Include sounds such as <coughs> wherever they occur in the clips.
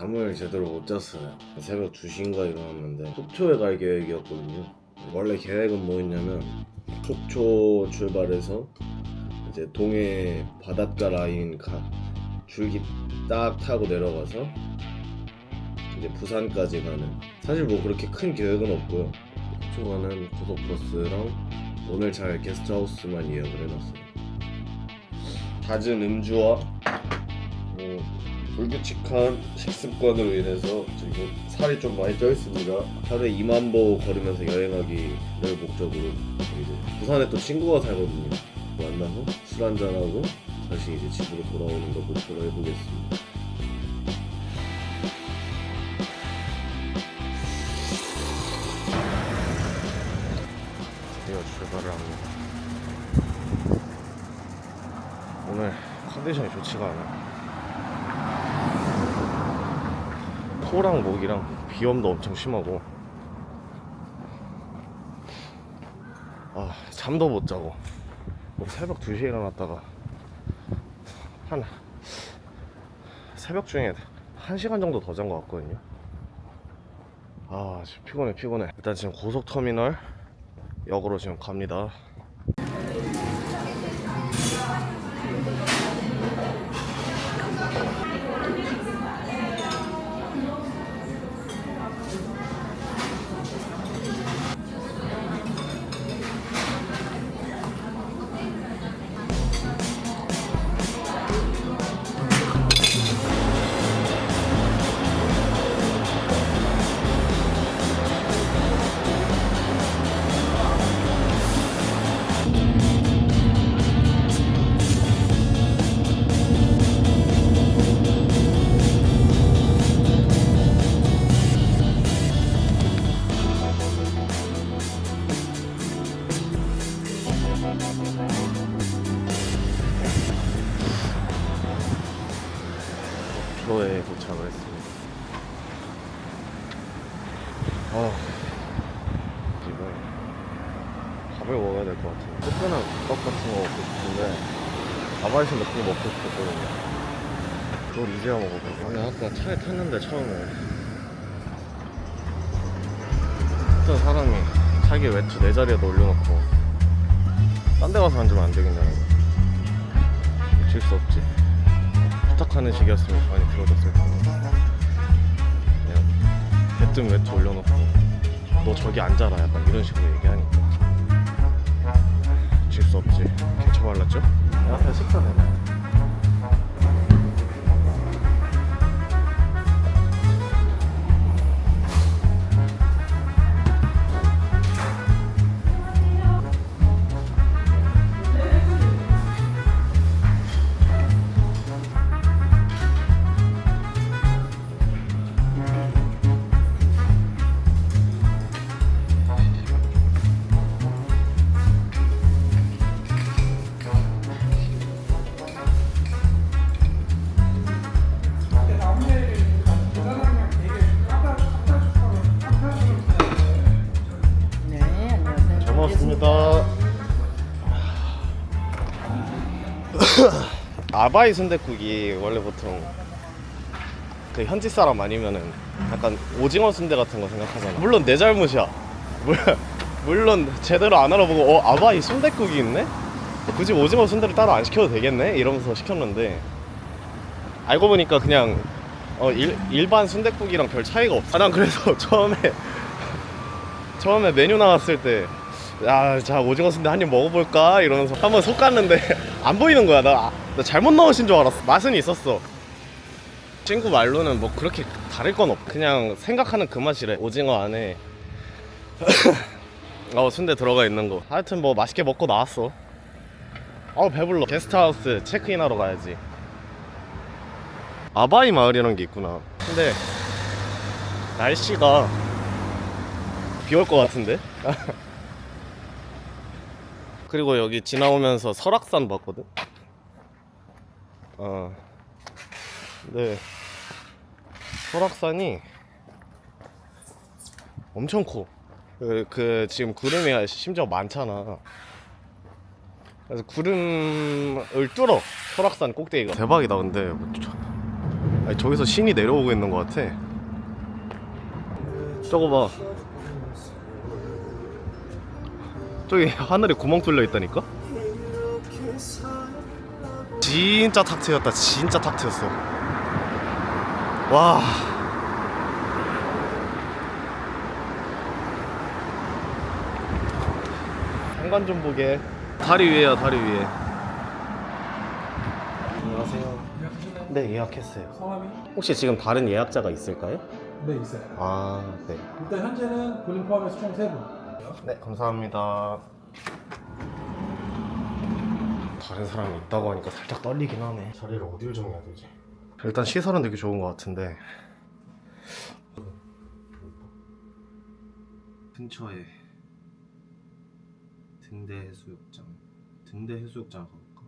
잠을 제대로 못 잤어요. 새벽 2시인가 일어났는데 속초에 갈 계획이었거든요. 원래 계획은 뭐였냐면 속초 출발해서 이제 동해 바닷가 라인 가 줄기 딱 타고 내려가서 이제 부산까지 가는 사실 뭐 그렇게 큰 계획은 없고요. 속초 가는 고속버스랑 오늘 잘 게스트하우스만 예약을 해놨어요. 잦은 음주와 뭐 불규칙한 식습관으로 인해서 지금 살이 좀 많이 쪄 있습니다. 하루에 2만 보 걸으면서 여행하기를 목적으로 이제 부산에 또 친구가 살거든요. 만나서 술 한잔 하고 다시 이제 집으로 돌아오는 거 목표로 해보겠습니다. 드디어 출발을 합니다. 오늘 컨디션이 좋지가 않아. 코랑 목이랑 비염도 엄청 심하고. 아 잠도 못 자고. 뭐 새벽 2시에 일어났다가 한 새벽 중에 1시간 정도 더 잔 것 같거든요. 아 피곤해 피곤해. 일단 지금 고속터미널 역으로 지금 갑니다 도쿄에 도착을 했습니다. 아, 지금 밥을 먹어야 될 것 같아요. 뜨끈한 국밥 같은 거 먹고 싶은데 가바이신 같은 거 먹고 싶었거든요. 그걸 이제야 먹어보고. 아니 아까 차에 탔는데 처음에 어떤 사람이 자기 외투 내 자리에다 올려놓고 딴 데 가서 앉으면 안 되겠냐는 거. 어쩔 수 없지. 부탁하는 식이었으면 많이 들어줬을 텐데. 그냥 대뜸 외투 올려놓고 너 저기 앉아라. 약간 이런 식으로 얘기하니까. 질 수 없지 개처 발랐죠? 내 앞에 식사 되네 잘 먹었습니다 <coughs> 아바이 순댓국이 원래 보통 그 현지 사람 아니면은 약간 오징어 순대 같은 거 생각하잖아 물론 내 잘못이야 물- 물론 제대로 안 알아보고 어 아바이 순댓국이 있네? 굳이 오징어 순대를 따로 안 시켜도 되겠네? 이러면서 시켰는데 알고 보니까 그냥 어 일, 일반 순댓국이랑 별 차이가 없어 아, 난 그래서 <laughs> 처음에 처음에 메뉴 나왔을 때 야, 자 오징어 순대 한 입 먹어볼까 이러면서 한번 솎았는데 <laughs> 안 보이는 거야. 나, 나 잘못 넣으신 줄 알았어. 맛은 있었어. 친구 말로는 뭐 그렇게 다를 건 없. 그냥 생각하는 그 맛이래. 오징어 안에 <laughs> 어 순대 들어가 있는 거. 하여튼 뭐 맛있게 먹고 나왔어. 어 배불러. 게스트하우스 체크인하러 가야지. 아바이 마을이라는 게 있구나. 근데 날씨가 비 올 것 같은데? <laughs> 그리고 여기 지나오면서 설악산 봤거든? 어. 네. 설악산이 엄청 커. 그, 그 지금 구름이 심지어 많잖아. 그래서 구름을 뚫어 설악산 꼭대기가 대박이다 근데 아니, 저기서 신이 내려오고 있는 것 같아. 저거 봐. 저기 하늘에 구멍 뚫려 있다니까? 진짜 탁 트였다. 진짜 탁 트였어. 와. 한관 좀 보게. 다리 위에야, 다리 위에. 안녕하세요. 네, 예약했어요. 성함이? 혹시 지금 다른 예약자가 있을까요? 네 있어요. 아, 네. 일단 현재는 본인 포함해서 총 3분. 네, 감사합니다. 다른 사람이 있다고 하니까 살짝 떨리긴 하네. 자리를 어디를 정해야 되지? 일단 시설은 되게 좋은 것 같은데. 근처에 등대 해수욕장, 등대 해수욕장 가볼까?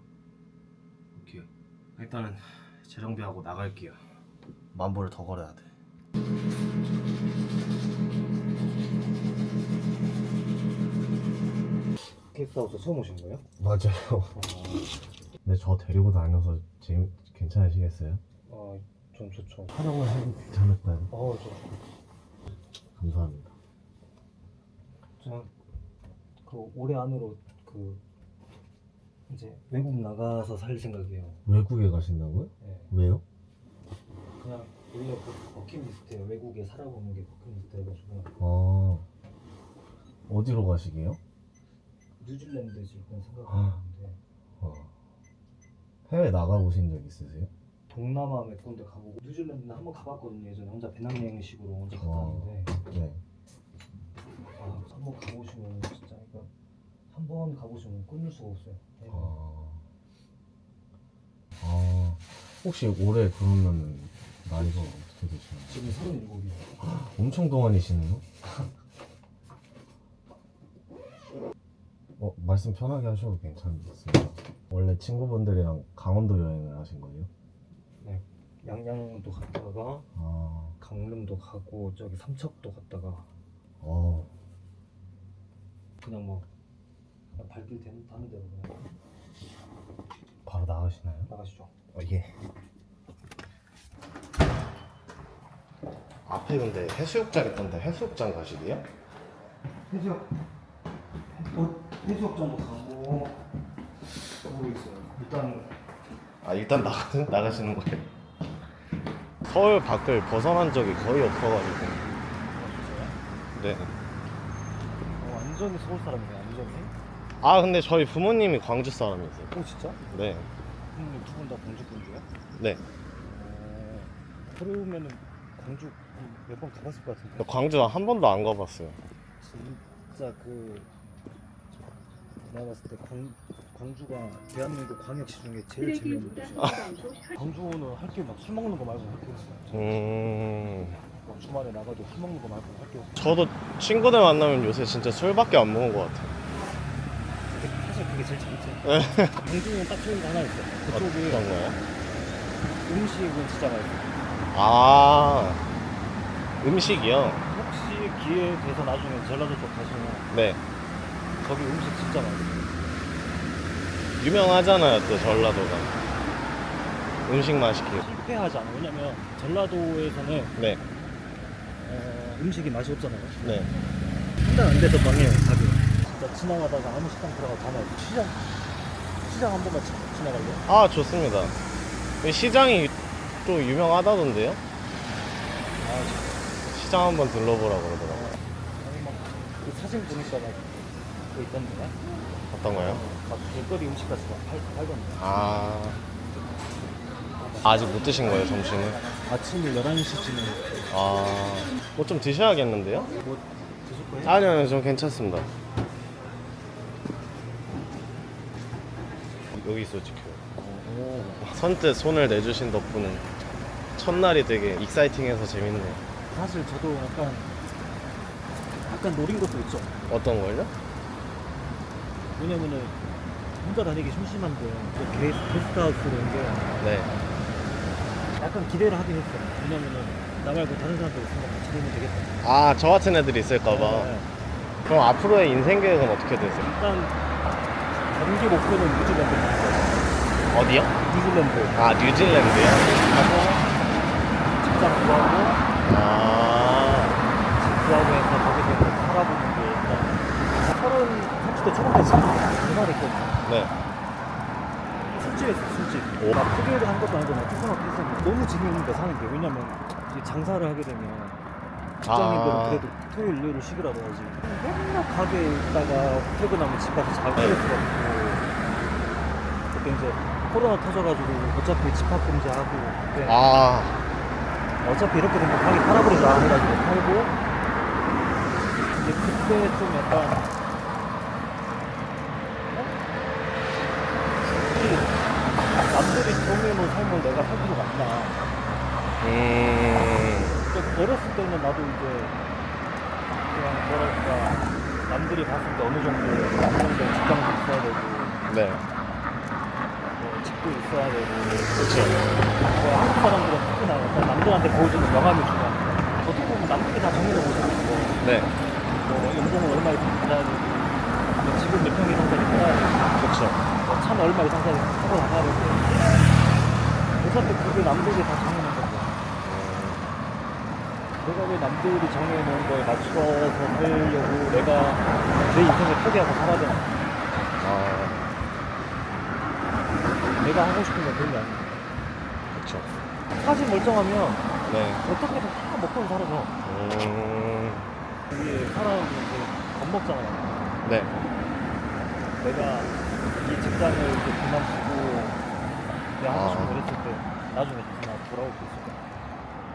오케이. 일단은 재정비하고 나갈게요. 만 보를 더 걸어야 돼. 객사우스 처음 오신 거예요? 맞아요. 근데 저 데리고 다녀서 재미 괜찮으시겠어요? 아, 전 좋죠. 촬영을 해도 괜찮을까요? 어, 저, 감사합니다. 저는 그 올해 안으로 그 이제 외국 나가서 살 생각이에요. 외국에 가신다고요? 예. 왜요? 그냥 원래 그 버킷리스트예요. 외국에 살아보는 게 버킷리스트 해가지고 어 어디로 가시게요? 뉴질랜드 지금 아. 생각하고 있는데 어. 해외 나가보신 적 있으세요? 동남아 몇 군데 가보고 뉴질랜드 는 한번 가봤거든요. 예전에 혼자 배낭여행식으로 혼자 갔다 와. 왔는데 네. 아, 한번 가보시면 진짜 이거 한 번 가보시면 끊을 수가 없어요. 예. 어. 아 혹시 올해 그러면 나이가 어떻게 되시나요? 지금 37이에요. <gasps> 엄청 동안이시네요. <laughs> 어, 말씀 편하게 하셔도 괜찮습니다. 원래 친구분들이랑 강원도 여행을 하신 거예요? 양양도 갔다가 아, 강릉도 가고 저기 삼척도 갔다가 어, 그냥 뭐 그냥 발길 되는 다는 대로 그냥 바로 나가시나요? 나가시죠. 어, 예. 앞에 근데 해수욕장 있던데 해수욕장 가시게요? 해수욕 어, 해수욕장도 가고 모르겠어요. 일단 아 일단 나가, <laughs> 나가시는 거예요? 서울 밖을 벗어난 적이 거의 없어가지고 네. 어, 완전히 서울 사람이네 완전히. 아 근데 저희 부모님이 광주 사람이세요 오 진짜? 네. 형님 두분 다 광주 분이에요? 네. 어, 그러면은 광주 몇 번 가봤을 것 같은데. 광주 한 번도 안 가봤어요 진짜 그 내가 봤을 때 광, 광주가 대한민국 광역시 중에 제일 재미없는 곳이야. 광주는 할 게 막 술 먹는 거 말고 할 게 없어. 음 막 주말에 나가도 술 먹는 거 말고 할 게 없어. 저도 친구들 만나면 요새 진짜 술밖에 안 먹은 것 같아요 근데 사실 그게 제일 재밌지. <laughs> 광주는 딱 좋은 거 하나 있어. 그쪽이 어떤 거요? 음식은 진짜 맛있어. 아 음식이요? 혹시 기회 돼서 나중에 전라도 쪽 가시면 네 거기 음식 진짜 맛있어. 유명하잖아요 또 전라도가 음식 맛있게 실패하지 않아. 왜냐면 전라도에서는 네 어, 음식이 맛이 없잖아요. 네. 한 달 안 돼서 망해요, 가게. 진짜 지나가다가 아무 식당 들어가 다 나요. 시장, 시장 한 번만 지, 지나갈래요? 아 좋습니다 시장이 또 유명하다던데요? 아. 시장 한번 들러보라고 그러더라고요 아니, 막, 그 사진 보니까 막, 그 있던데? 어떤 거요? 막, 길거리 음식 같이 막 팔, 팔던데. 아 아직 못 드신 거예요 점심을? 아침 11시쯤에 아뭐 좀 드셔야겠는데요? 뭐 드실 거예요? 아니요 아니요 좀 괜찮습니다 여기 있어 지켜 오, 선뜻 손을 내주신 덕분에 첫날이 되게 익사이팅해서 재밌네요 사실 저도 약간, 약간 노린 것도 있죠. 어떤 걸요? 왜냐면은, 혼자 다니기 심심한데, 또 게, 게스트하우스로 온 게, 네 약간 기대를 하긴 했어요. 왜냐면은, 나 말고 다른 사람들 있으면 같이 되면 되겠다. 아, 저 같은 애들이 있을까봐. 네. 그럼 앞으로의 인생 계획은 어떻게 되세요? 일단 단기 목표는 뉴질랜드 어디요? 뉴질랜드 아, 뉴질랜드요? 가서 때 조금 됐지 대박 됐거든요 네. 술집에서 술집 오. 막 포기를 한 것도 아니고 막 투성하게 했었는데 너무 재미있는데 사는 게 왜냐면 장사를 하게 되면 직장인들은 아. 그래도 토요일 일요일 쉬기라도 하지 맨날 가게에 있다가 퇴근하면 집 가서 잘 네. 수가 없고 그때 이제 코로나 터져가지고 어차피 집합 금지하고 그때 아. 어차피 이렇게 되면 가게 팔아버리자 해가지고 팔고 이제 그때 좀 약간 정해놓은 삶을 내가 살 필요가 없나. 음... 그러니까 어렸을 때는 나도 이제 그냥 뭐랄까 남들이 봤을 때 어느 정도 안정된 직장도 있어야 되고 네. 뭐 집도 있어야 되고. 그렇죠. 뭐 한국 사람들은 특히나 약간 남들한테 보여주는 명함이 중요하니까. 어떻게 보면 남들이 다 정해놓은 거잖아요 네. 뭐 연봉을 얼마 이상 받아야 되고 뭐 집은 몇 평 이상 짜리 살아야 되고. 그렇죠. 뭐 차는 얼마 이상 짜리 타고 나가야 되고 어차피 그게 남들이 다 정해놓은 거고 내가 왜 남들이 정해놓은 거에 맞춰서 살려고 내가 내 인생을 포기하고 살아야 되나? 아. 내가 하고 싶은 건 그런 게 아니야 그렇죠 사실 멀쩡하면 네. 어떻게든 다 먹고 살아서 음... 우리 사람은 이제 겁먹잖아요. 네. 내가 이 직장을 이제 그만두고 내가 하고 싶은 아. 때 나중에 다시 나 돌아올 수 있을까?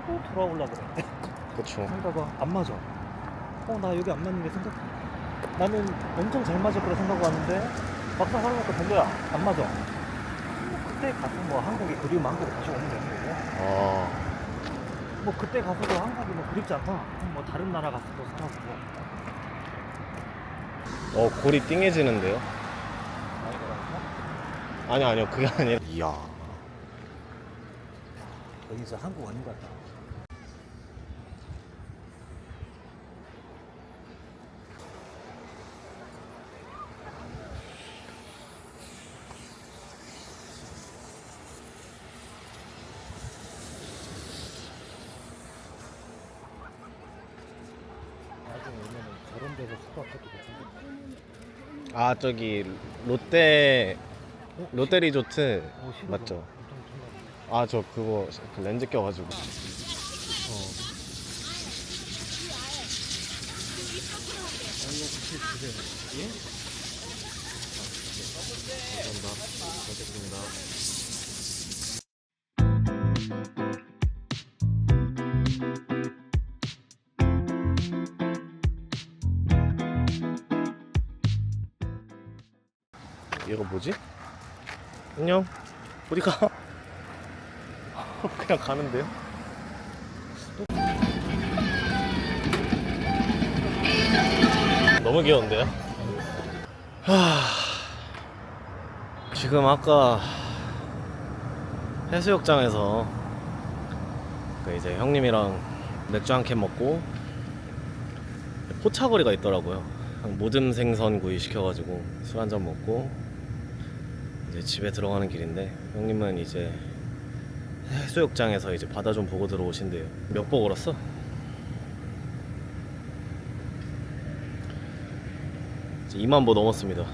또 돌아오려고 그래. 그렇죠 생각가 안 맞아. 어 나 여기 안 맞는 게 생각 나는 엄청 잘 맞을 거라 생각하고 왔는데 막상 살아보니까 별로야. 안 맞아. 그때 가서 뭐 한국이 그리우면 한국에 다시 오는 거고. 아. 뭐 그때 가서도 한국이 뭐 그립지 않다. 그럼 뭐 다른 나라 가서 또 살아보고. 어, 골이 띵해지는데요? 아니 아니요. 그게 아니라. 이야 여기 진짜 한국 아닌 것 같다 나중에 오면은 저런 데서 숙박해도 괜찮겠다 아 저기 롯데 롯데 리조트 어. 맞죠? 아 저 그거 그 렌즈 껴가지고 얘가 뭐지? 안녕 어디 가? <laughs> 그냥 가는데요? 너무 귀여운데요? 하... 지금 아까 해수욕장에서 그 이제 형님이랑 맥주 한 캔 먹고 포차거리가 있더라고요. 모듬 생선 구이 시켜가지고 술 한 잔 먹고 이제 집에 들어가는 길인데 형님은 이제 해수욕장에서 이제 바다 좀 보고 들어오신대요. 몇 보 걸었어? 이제 2만 보 넘었습니다.